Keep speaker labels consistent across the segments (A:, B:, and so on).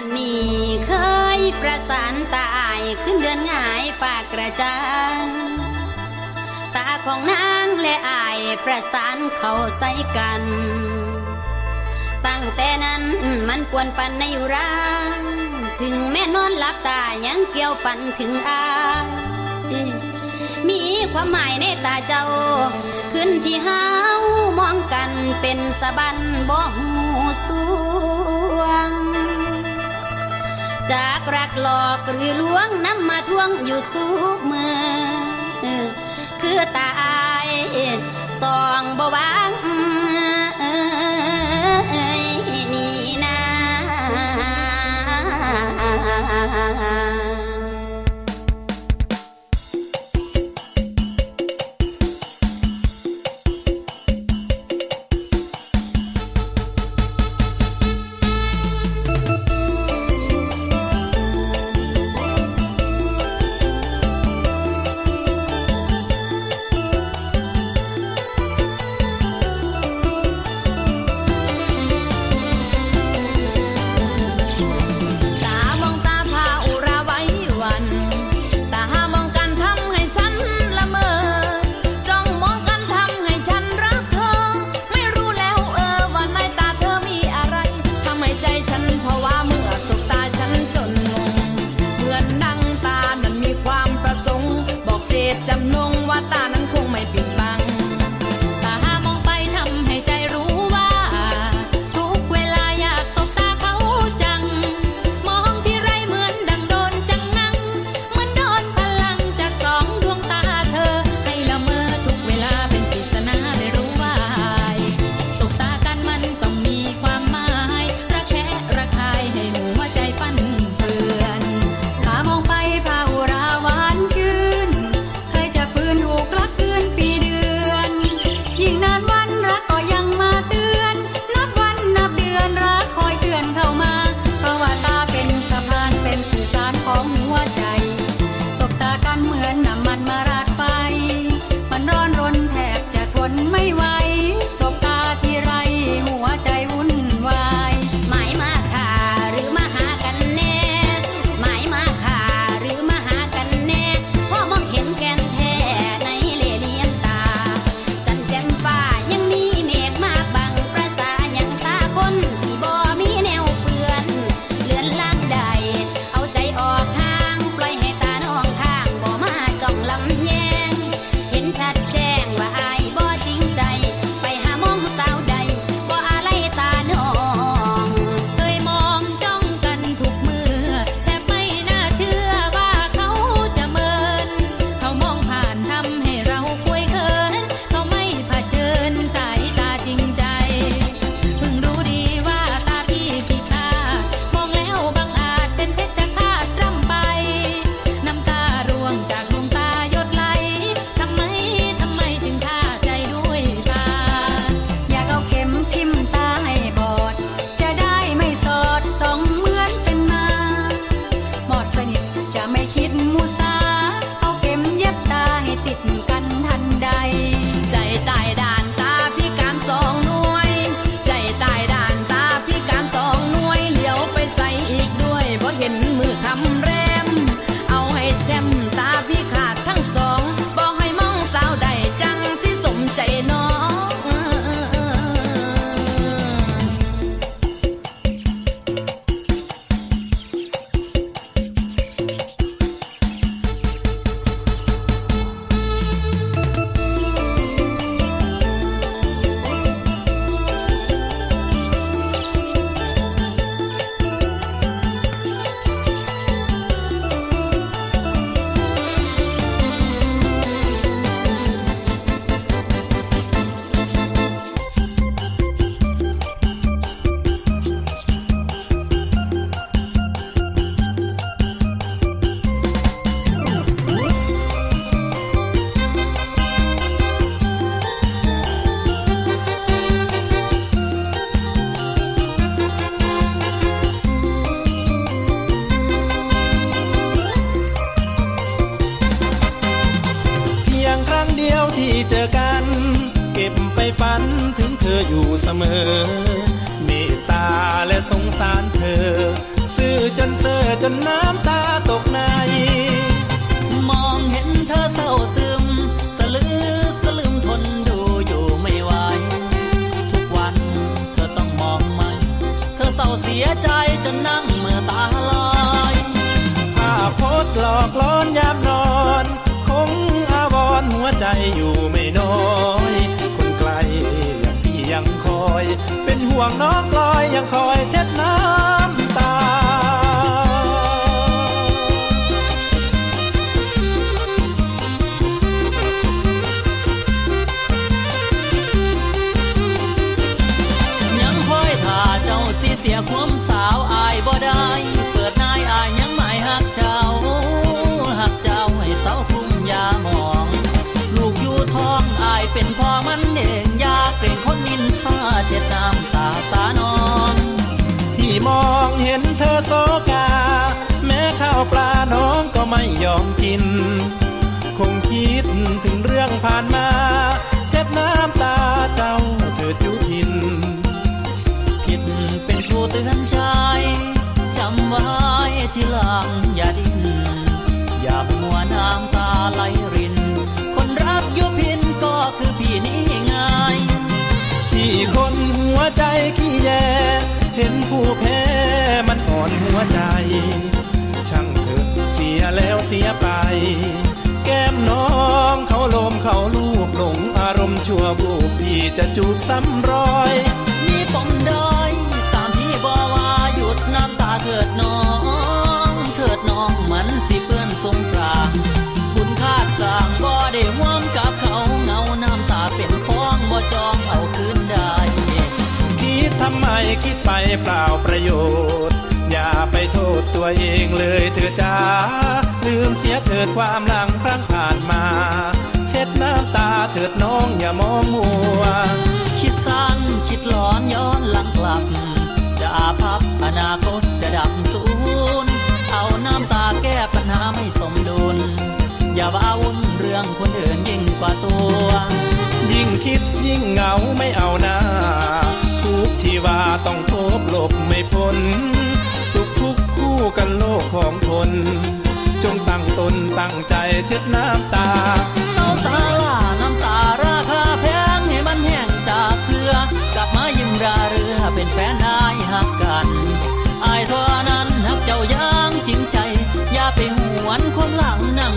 A: านนี่เคยประสานตาอายขึ้นเดือนหายปากกระจางตาของนางและอายประสานเขาใส่กัน ตั้งแต่นั้นมันกวนปันในร่างถึงแม่นอนหลับตายังเกี่ยวปันถึงอายมีความหมายในตาเจ้า ขึ้นที่ห้ามองกันเป็นสะบันบ่หูสู้ จากรักหลอกหรือลวงน้ำมาท่วงอยู่สูกมือคือตายสองบวางนี่นาียวที่เจอกัน เก็บไปฝันถึงเธออยู่เสมอ เมตตาและสงสารเธอ ซื่อจนเซ่อจนน้ำตาตกใน
B: มองเห็นเธอเศร้าซึม สลือสลืมทนดูอยู่ไม่ไหว ทุ
A: กวันเธอต้องมองไหม เธอเศร้าเสียใจจนนั่งเมื่อตาล
B: อยภาพโพสหลอกล้อนยาม อยู่ไม่น้อย คน
A: ไกลอย่างพี่ยังคอย เป็นห่วงน้อง
C: ลอยยังคอย ยอมกิน คงคิดถึงเรื่องผ่านมา เช็ดน้ำตาเจ้าเถิดยุพิน
D: ผิดเป็นครูเตือนใจ จำไว้ที่หลังอย่าดิ้น อย่ามัวน้ำตาไหลริน คนรักยุพินก็คือพี่นี่ไง
C: ที่คนหัวใจขี้แยเห็นผู้แพ้มันอ่อนหัวใจ เสียไป แก้มน้องเขาโลมเขาลูบหลงอารมณ์ชั่วบูบพี่จะจูบซ้ำรอย
D: มีปมด้อยตามที่บอกว่าหยุดน้ำตาเถิดน้อง เถิดน้องมันสิเปื้อนสงกรานต์คุณคาดสร้างบ่ได้ห่วมกับเขาเงาน้ำตาเป็นของบ่จองเอาคืนได้
C: คิดทำไมคิดไปเปล่าประโยชน์อย่า ไปโทษตัวเองเลยเถอะจ้าลืมเสียเถิดความหลังครั้งผ่านมา เช็ดน้ำตาเถิดน้องอย่ามองมัว
D: คิดสั้นคิดหลอนย้อนหลังกลับ จะอาภัพอนาคตจะดับสูญเอาน้ำตาแก้ปัญหาไม่สมดุล อย่าว้าวุ่นเรื่องคนอื่นยิ่งกว่าตัว
C: ยิ่งคิดยิ่งเหงาไม่เอาหน้าทุกที่ว่าต้องพบหลบไม่พ้น ของคนจงตั้งตนตั้งใจเช็ดน้ำตา
D: เศร้าสาลาน้ำตาราคาแพงให้มันแห้งจากเครือ กลับมายิ้มราเรือเป็นแฟนนายหักกันอายท่านั้นหักเจ้าอย่างจริงใจ อย่าไปหวนคนหลังนั่ง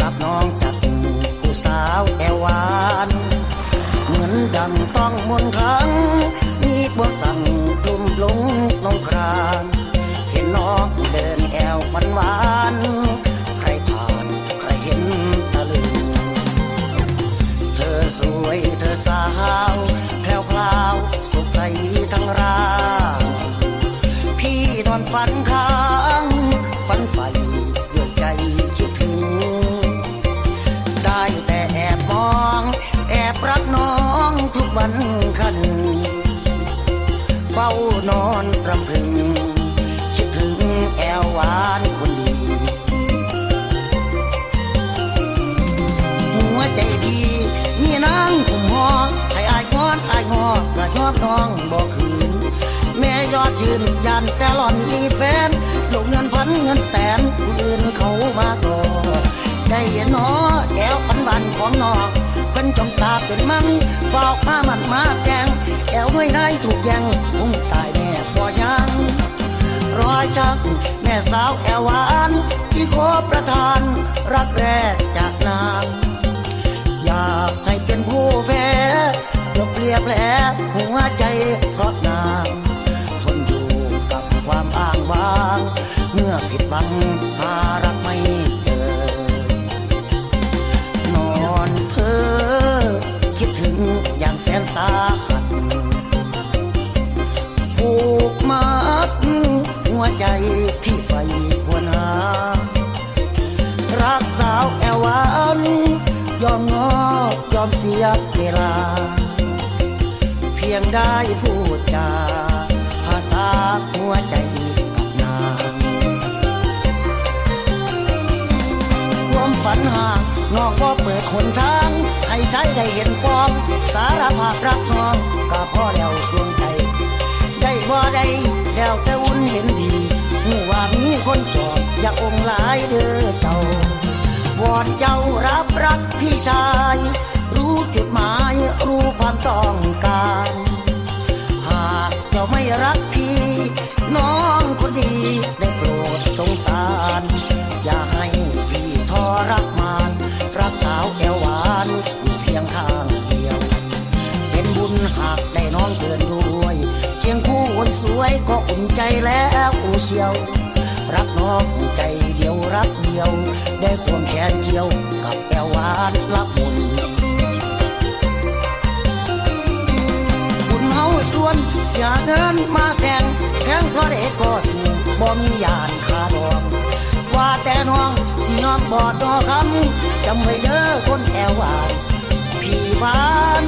E: รับน้องจากผู้สาวแอวหวาน เหมือนดังต้องมนครั้ง มีบนสั่งกลุ่มลงน้องครานเห็นน้องเดินแอวหวานหวานใครผ่านใครเห็นตะลึง เธอสวยเธอสาวแพรวพลาวสดใสทั้งร่างพี่นอนฝันค้า น้องบอกคืน แม่ยอดชื่นยันแต่หล่อนมีแฟนลงเงินพันเงินแสนผู้อื่นเขามาก่อได้เห็นหนอแอวปันบันของนอกเป็นจอมตาเป็นมังฝากมามันมาแจงแอวด้วยนายถูกแยังคงตายแน่บ่ยังรอยชักแม่สาวแอวหวานที่ขอประทาน รักแรกจากนาง ยกเลียแผลหัวใจเพราะนางทนอยู่กับความอ้างว้าง เมื่อผิดบังหารักไม่เจอ นอนเพ้อคิดถึงอย่างแสนสาหัสผูกมัดหัวใจพี่ไฟควรหารักสาวแอวหวานยอมงอยอมเสีย ได้พูดจาภาษาหัวใจกับนางความฝันหากนองก็เปิดหนทาง ให้ใช้ได้เห็นความสารภาพรักน้องก็พ่อแล้วสวงใจ ได้บ่ได้แล้วแต่วุ่นเห็นดีหูว่ามีคนจอบอยากองหลายเด้อเจ้าวอนเจ้ารับรักพี่ชายรู้ รักน้องใจเดียวรักเดียว ได้ความแขนเกี่ยวกับแอวานละมุนคุณเฮาส่วนเสียเงินมาแข่งแข่งเท่าไรก็สู้บ่มียานคาดองว่าแต่น้องสิยอมบอดดอคำจำไว้เด้อคนแอวหวานพี่บ้าน